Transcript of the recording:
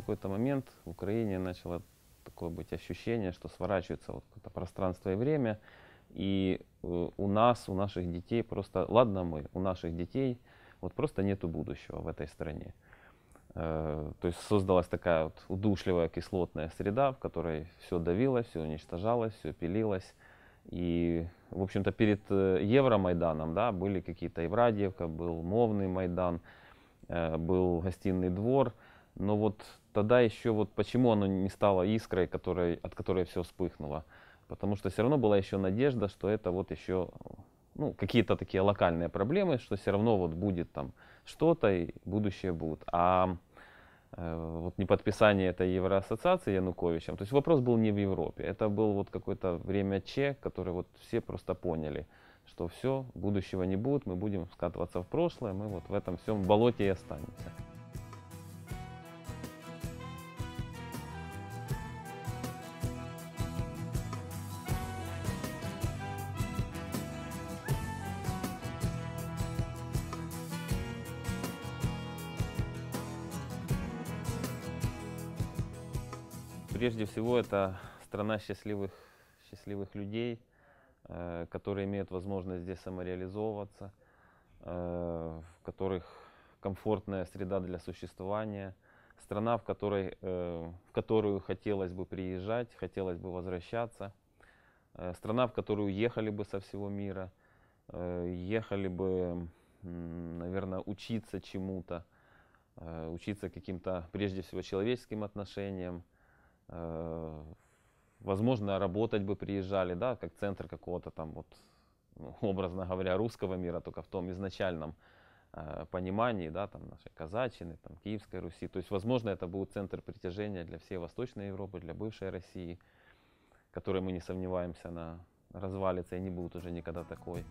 какой-то момент в Украине начало такое быть ощущение, что сворачивается вот это пространство и время, и э, у нас, у наших детей просто, ладно мы, у наших детей вот просто нету будущего в этой стране. Э, то есть создалась такая вот удушливая кислотная среда, в которой все давилось, все уничтожалось, все пилилось. И, в общем-то, перед э, Евромайданом да, были какие-то Еврадиевка, был Мовный Майдан, был гостиный двор. Но вот тогда еще вот почему оно не стало искрой, которой, от которой все вспыхнуло? Потому что все равно была еще надежда, что это вот еще ну, какие-то такие локальные проблемы, что все равно вот будет там что-то и будущее будет. А э, вот не подписание этой Евроассоциации Януковичем, то есть вопрос был не в Европе, это был вот какое-то время Че, которое вот все просто поняли, что все, будущего не будет, мы будем скатываться в прошлое, мы вот в этом всем болоте и останемся. Прежде всего, это страна счастливых, счастливых людей, э, которые имеют возможность здесь самореализовываться, э, в которых комфортная среда для существования, страна, в, которой, э, в которую хотелось бы приезжать, хотелось бы возвращаться, э, страна, в которую ехали бы со всего мира, э, ехали бы, наверное, учиться чему-то, э, учиться каким-то, прежде всего, человеческим отношениям, возможно, работать бы приезжали, да, как центр какого-то там вот, ну, образно говоря, русского мира, только в том изначальном э, понимании, да, там нашей казачины, там Киевской Руси. То есть, возможно, это будет центр притяжения для всей Восточной Европы, для бывшей России, которой мы не сомневаемся, она развалится и не будет уже никогда такой.